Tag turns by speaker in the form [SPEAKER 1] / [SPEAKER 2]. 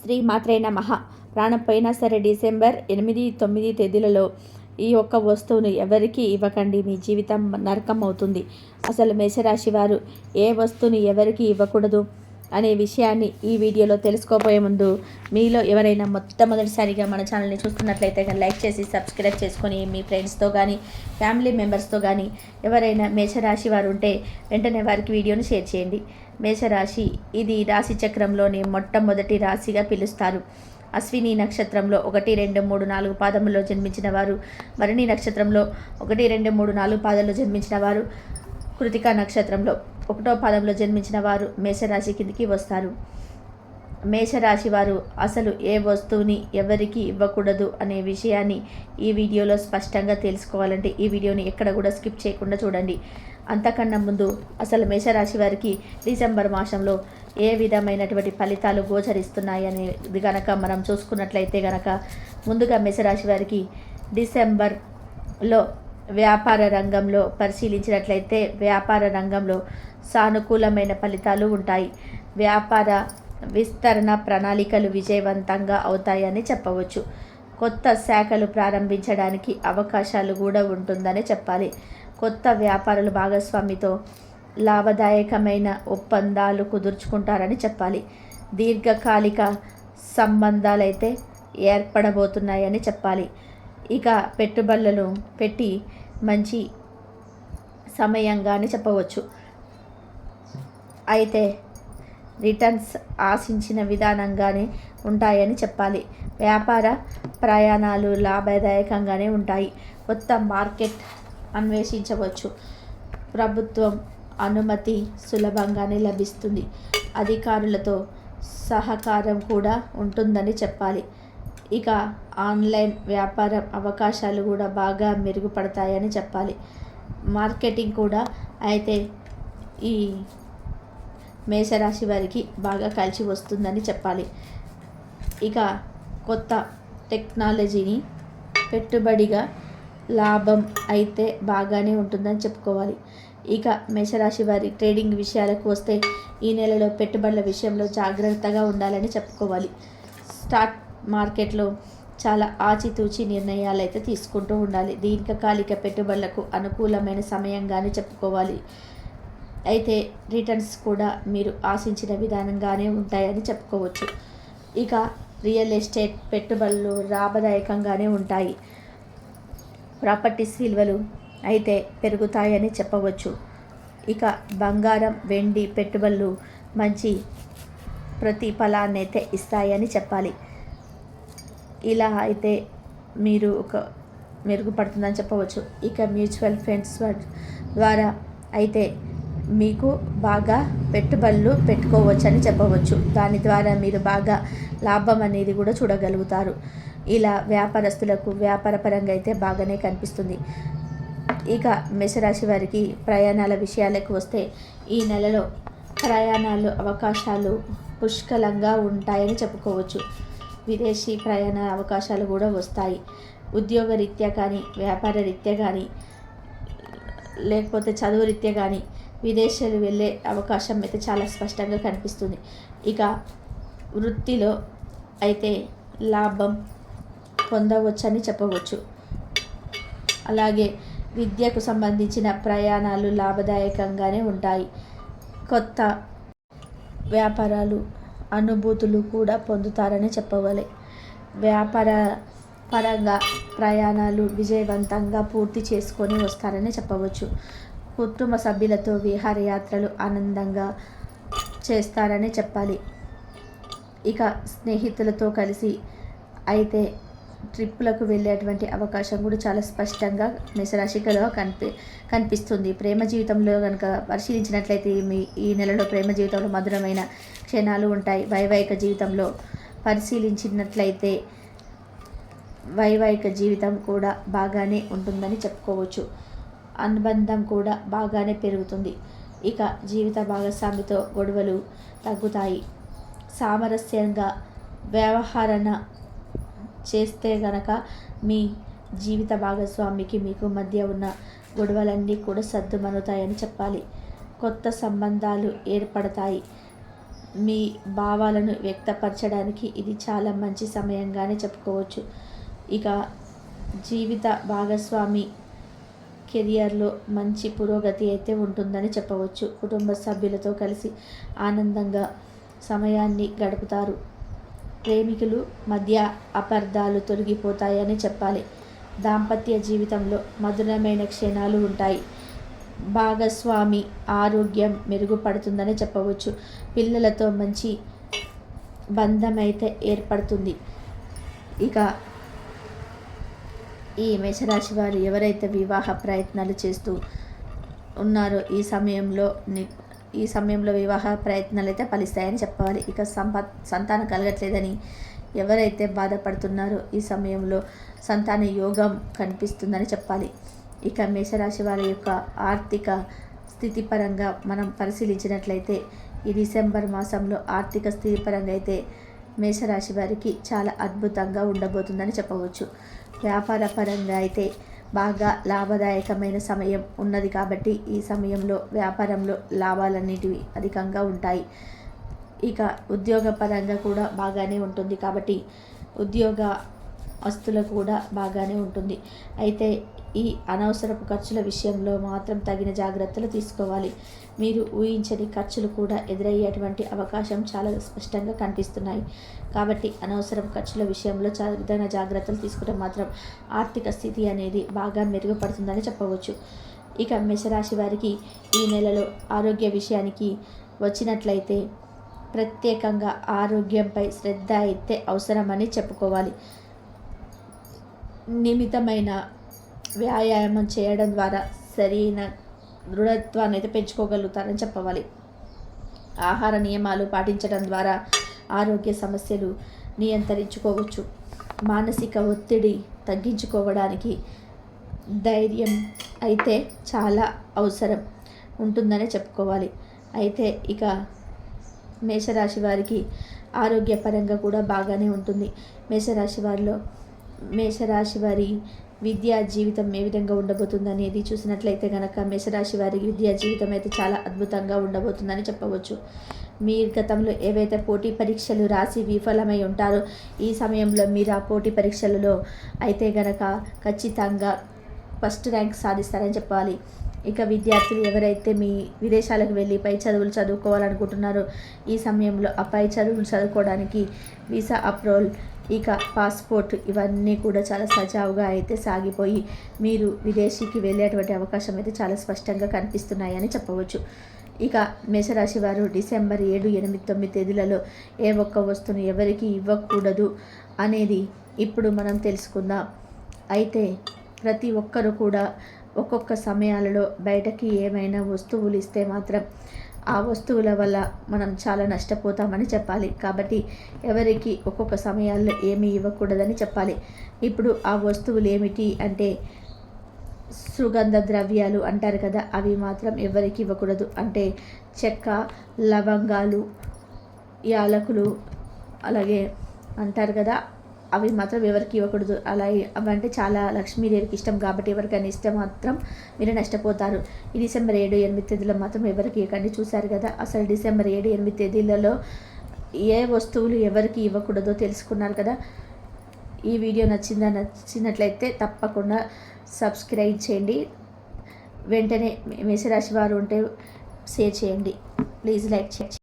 [SPEAKER 1] శ్రీ మాత్రైన మహా ప్రాణం పోయినా సరే డిసెంబర్ ఎనిమిది తొమ్మిది తేదీలలో ఈ ఒక్క వస్తువును ఎవరికి ఇవ్వకండి. మీ జీవితం నరకం అవుతుంది. అసలు మేషరాశి వారు ఏ వస్తువుని ఎవరికి ఇవ్వకూడదు అనే విషయాన్ని ఈ వీడియోలో తెలుసుకోబోయే ముందు మీలో ఎవరైనా మొట్టమొదటిసారిగా మన ఛానల్ని చూస్తున్నట్లయితే కనుక లైక్ చేసి సబ్స్క్రైబ్ చేసుకొని మీ ఫ్రెండ్స్తో కానీ ఫ్యామిలీ మెంబర్స్తో కానీ ఎవరైనా మేషరాశి వారు ఉంటే వెంటనే వారికి వీడియోని షేర్ చేయండి. మేషరాశి. ఇది రాశి చక్రంలోని మొట్టమొదటి రాశిగా పిలుస్తారు. అశ్విని నక్షత్రంలో ఒకటి రెండు మూడు నాలుగు పాదముల్లో జన్మించిన వారు. భరణి నక్షత్రంలో ఒకటి రెండు మూడు నాలుగు పాదంలో జన్మించిన వారు. కృతికా నక్షత్రంలో ఒకటో పాదంలో జన్మించిన వారు మేషరాశి కిందికి వస్తారు. మేషరాశి వారు అసలు ఏ వస్తువుని ఎవరికి ఇవ్వకూడదు అనే విషయాన్ని ఈ వీడియోలో స్పష్టంగా తెలుసుకోవాలంటే ఈ వీడియోని ఎక్కడ కూడా స్కిప్ చేయకుండా చూడండి. అంతకన్నా ముందు అసలు మేషరాశి వారికి డిసెంబర్ మాసంలో ఏ విధమైనటువంటి ఫలితాలు గోచరిస్తున్నాయి అనేది గనక మనం చూసుకున్నట్లయితే గనక ముందుగా మేషరాశి వారికి డిసెంబర్లో వ్యాపార రంగంలో పరిశీలించినట్లయితే వ్యాపార రంగంలో సానుకూలమైన ఫలితాలు ఉంటాయి. వ్యాపార విస్తరణ ప్రణాళికలు విజయవంతంగా అవుతాయని చెప్పవచ్చు. కొత్త శాఖలు ప్రారంభించడానికి అవకాశాలు కూడా ఉంటుందని చెప్పాలి. కొత్త వ్యాపారుల భాగస్వామితో లాభదాయకమైన ఒప్పందాలు కుదుర్చుకుంటారని చెప్పాలి. దీర్ఘకాలిక సంబంధాలైతే ఏర్పడబోతున్నాయని చెప్పాలి. ఇక పెట్టుబడులను పెట్టి మంచి సమయంగానే చెప్పవచ్చు. అయితే రిటర్న్స్ ఆశించిన విధానంగానే ఉంటాయని చెప్పాలి. వ్యాపార ప్రయాణాలు లాభదాయకంగానే ఉంటాయి. కొత్త మార్కెట్ అన్వేషించవచ్చు. ప్రభుత్వం అనుమతి సులభంగానే లభిస్తుంది. అధికారులతో సహకారం కూడా ఉంటుందని చెప్పాలి. ఇక ఆన్లైన్ వ్యాపారం అవకాశాలు కూడా బాగా మెరుగుపడతాయని చెప్పాలి. మార్కెటింగ్ కూడా అయితే ఈ మేషరాశి వారికి బాగా కలిసి వస్తుందని చెప్పాలి. ఇక కొత్త టెక్నాలజీని పెట్టుబడిగా లాభం అయితే బాగానే ఉంటుందని చెప్పుకోవాలి. ఇక మేషరాశి వారి ట్రేడింగ్ విషయాలకు వస్తే ఈ నెలలో పెట్టుబడుల విషయంలో జాగ్రత్తగా ఉండాలని చెప్పుకోవాలి. స్టాక్ మార్కెట్లో చాలా ఆచితూచి నిర్ణయాలు అయితే తీసుకుంటూ ఉండాలి. దీర్ఘకాలిక పెట్టుబడులకు అనుకూలమైన సమయంగానే చెప్పుకోవాలి. అయితే రిటర్న్స్ కూడా మీరు ఆశించిన విధానంగానే ఉంటాయని చెప్పుకోవచ్చు. ఇక రియల్ ఎస్టేట్ పెట్టుబడులు లాభదాయకంగానే ఉంటాయి. ప్రాపర్టీస్ విలువలు అయితే పెరుగుతాయని చెప్పవచ్చు. ఇక బంగారం వెండి పెట్టుబడులు మంచి ప్రతిఫలాన్ని అయితే ఇస్తాయని చెప్పాలి. ఇలా అయితే మీరు ఒక మెరుగుపడుతుందని చెప్పవచ్చు. ఇక మ్యూచువల్ ఫండ్స్ ద్వారా అయితే మీకు బాగా పెట్టుబడులు పెట్టుకోవచ్చని చెప్పవచ్చు. దాని ద్వారా మీరు బాగా లాభం అనేది కూడా చూడగలుగుతారు. ఇలా వ్యాపారస్తులకు వ్యాపార పరంగా అయితే బాగానే కనిపిస్తుంది. ఇక మేషరాశి వారికి ప్రయాణాల విషయాలకు వస్తే ఈ నెలలో ప్రయాణాలు అవకాశాలు పుష్కలంగా ఉంటాయని చెప్పుకోవచ్చు. విదేశీ ప్రయాణ అవకాశాలు కూడా వస్తాయి. ఉద్యోగ రీత్యా కానీ వ్యాపార రీత్యా కానీ లేకపోతే చదువు రీత్యా కానీ విదేశాలు వెళ్ళే అవకాశం అయితే చాలా స్పష్టంగా కనిపిస్తుంది. ఇక వృత్తిలో అయితే లాభం పొందవచ్చని చెప్పవచ్చు. అలాగే విద్యకు సంబంధించిన ప్రయాణాలు లాభదాయకంగానే ఉంటాయి. కొత్త వ్యాపారాలు అనుభూతులు కూడా పొందుతారని చెప్పవాలి. వ్యాపార పరంగా ప్రయాణాలు విజయవంతంగా పూర్తి చేసుకొని వస్తారని చెప్పవచ్చు. కుటుంబ సభ్యులతో విహారయాత్రలు ఆనందంగా చేస్తారని చెప్పాలి. ఇక స్నేహితులతో కలిసి అయితే ట్రిప్పులకు వెళ్ళేటువంటి అవకాశం కూడా చాలా స్పష్టంగా మేషరాశికలో కనిపి కనిపిస్తుంది. ప్రేమ జీవితంలో కనుక పరిశీలించినట్లయితే మీ ఈ నెలలో ప్రేమ జీవితంలో మధురమైన క్షణాలు ఉంటాయి. వైవాహిక జీవితంలో పరిశీలించినట్లయితే వైవాహిక జీవితం కూడా బాగానే ఉంటుందని చెప్పుకోవచ్చు. అనుబంధం కూడా బాగానే పెరుగుతుంది. ఇక జీవిత భాగస్వామితో గొడవలు తగ్గుతాయి. సామరస్యంగా వ్యవహరణ చేస్తే గనక మీ జీవిత భాగస్వామికి మీకు మధ్య ఉన్న గొడవలన్నీ కూడా సర్దుమనుతాయని చెప్పాలి. కొత్త సంబంధాలు ఏర్పడతాయి. మీ భావాలను వ్యక్తపరచడానికి ఇది చాలా మంచి సమయంగానే చెప్పుకోవచ్చు. ఇక జీవిత భాగస్వామి కెరియర్లో మంచి పురోగతి అయితే ఉంటుందని చెప్పవచ్చు. కుటుంబ సభ్యులతో కలిసి ఆనందంగా సమయాన్ని గడుపుతారు. ప్రేమికులు మధ్య అపార్థాలు తొలగిపోతాయని చెప్పాలి. దాంపత్య జీవితంలో మధురమైన క్షణాలు ఉంటాయి. భాగస్వామి ఆరోగ్యం మెరుగుపడుతుందని చెప్పవచ్చు. పిల్లలతో మంచి బంధమైతే ఏర్పడుతుంది. ఇక ఈ మేషరాశి వారు ఎవరైతే వివాహ ప్రయత్నాలు చేస్తూ ఉన్నారో ఈ సమయంలో ఈ సమయంలో వివాహ ప్రయత్నాలు అయితే ఫలిస్తాయని చెప్పాలి. ఇక సంపా సంతానం కలగట్లేదని ఎవరైతే బాధపడుతున్నారో ఈ సమయంలో సంతాన యోగం కనిపిస్తుందని చెప్పాలి. ఇక మేషరాశి వారి యొక్క ఆర్థిక స్థితి పరంగా మనం పరిశీలించినట్లయితే ఈ డిసెంబర్ మాసంలో ఆర్థిక స్థితి పరంగా అయితే మేషరాశి వారికి చాలా అద్భుతంగా ఉండబోతుందని చెప్పవచ్చు. వ్యాపార పరంగా అయితే బాగా లాభదాయకమైన సమయం ఉన్నది కాబట్టి ఈ సమయంలో వ్యాపారంలో లాభాలన్నిటివి అధికంగా ఉంటాయి. ఇక ఉద్యోగపరంగా కూడా బాగానే ఉంటుంది కాబట్టి ఉద్యోగ వస్తువులకు కూడా బాగానే ఉంటుంది. అయితే ఈ అనవసరపు ఖర్చుల విషయంలో మాత్రం తగిన జాగ్రత్తలు తీసుకోవాలి. మీరు ఊహించని ఖర్చులు కూడా ఎదురయ్యేటువంటి అవకాశం చాలా స్పష్టంగా కనిపిస్తున్నాయి. కాబట్టి అనవసరపు ఖర్చుల విషయంలో చాలా విధంగా జాగ్రత్తలు తీసుకుంటే మాత్రం ఆర్థిక స్థితి అనేది బాగా మెరుగుపడుతుందని చెప్పవచ్చు. ఇక మేషరాశి వారికి ఈ నెలలో ఆరోగ్య విషయానికి వచ్చినట్లయితే ప్రత్యేకంగా ఆరోగ్యంపై శ్రద్ధ అయితే అవసరమని చెప్పుకోవాలి. నిమితమైన వ్యాయామం చేయడం ద్వారా సరైన దృఢత్వాన్ని అయితే పెంచుకోగలుగుతారని చెప్పవాలి. ఆహార నియమాలు పాటించడం ద్వారా ఆరోగ్య సమస్యలు నియంత్రించుకోవచ్చు. మానసిక ఒత్తిడి తగ్గించుకోవడానికి ధైర్యం అయితే చాలా అవసరం ఉంటుందనే చెప్పుకోవాలి. అయితే ఇక మేషరాశి వారికి ఆరోగ్యపరంగా కూడా బాగానే ఉంటుంది. మేషరాశి వారిలో మేషరాశి వారి విద్యా జీవితం ఏ విధంగా ఉండబోతుంది అనేది చూసినట్లయితే కనుక మేషరాశి వారి విద్యా జీవితం అయితే చాలా అద్భుతంగా ఉండబోతుందని చెప్పవచ్చు. మీ గతంలో ఏవైతే పోటీ పరీక్షలు రాసి విఫలమై ఉంటారో ఈ సమయంలో మీరు ఆ పోటీ పరీక్షలలో అయితే గనక ఖచ్చితంగా ఫస్ట్ ర్యాంక్ సాధిస్తారని చెప్పాలి. ఇక విద్యార్థులు ఎవరైతే మీ విదేశాలకు వెళ్ళి పై చదువులు చదువుకోవాలనుకుంటున్నారో ఈ సమయంలో ఆ పై చదువులు చదువుకోవడానికి వీసా అప్రూవల్ ఇక పాస్పోర్ట్ ఇవన్నీ కూడా చాలా సజావుగా అయితే సాగిపోయి మీరు విదేశీకి వెళ్ళేటువంటి అవకాశం అయితే చాలా స్పష్టంగా కనిపిస్తున్నాయని చెప్పవచ్చు. ఇక మేషరాశి వారు డిసెంబర్ ఏడు ఎనిమిది తొమ్మిది తేదీలలో ఏ ఒక్క వస్తువును ఎవరికి ఇవ్వకూడదు అనేది ఇప్పుడు మనం తెలుసుకుందాం. అయితే ప్రతి ఒక్కరు కూడా ఒక్కొక్క సమయాలలో బయటకి ఏమైనా వస్తువులు ఇస్తే మాత్రం ఆ వస్తువుల వల్ల మనం చాలా నష్టపోతామని చెప్పాలి. కాబట్టి ఎవరికి ఒక్కొక్క సమయాల్లో ఏమి ఇవ్వకూడదని చెప్పాలి. ఇప్పుడు ఆ వస్తువులు ఏమిటి అంటే సుగంధ ద్రవ్యాలు అంటారు కదా అవి మాత్రం ఎవరికి ఇవ్వకూడదు. అంటే చెక్క లవంగాలు యాలకులు అలాగే అంటారు కదా అవి మాత్రం ఎవరికి ఇవ్వకూడదు. అలా అవంటే చాలా లక్ష్మీదేవికి ఇష్టం కాబట్టి ఎవరికైనా ఇష్టం మాత్రం మీరు నష్టపోతారు. ఈ డిసెంబర్ ఏడు ఎనిమిది తేదీలో మాత్రం ఎవరికి ఇవ్వకండి. చూశారు కదా అసలు డిసెంబర్ ఏడు ఎనిమిది తేదీలలో ఏ వస్తువులు ఎవరికి ఇవ్వకూడదో తెలుసుకున్నారు కదా. ఈ వీడియో నచ్చిందా నచ్చినట్లయితే తప్పకుండా సబ్స్క్రైబ్ చేయండి. వెంటనే మేషరాశి వారు ఉంటే షేర్ చేయండి. ప్లీజ్ లైక్ చేయండి.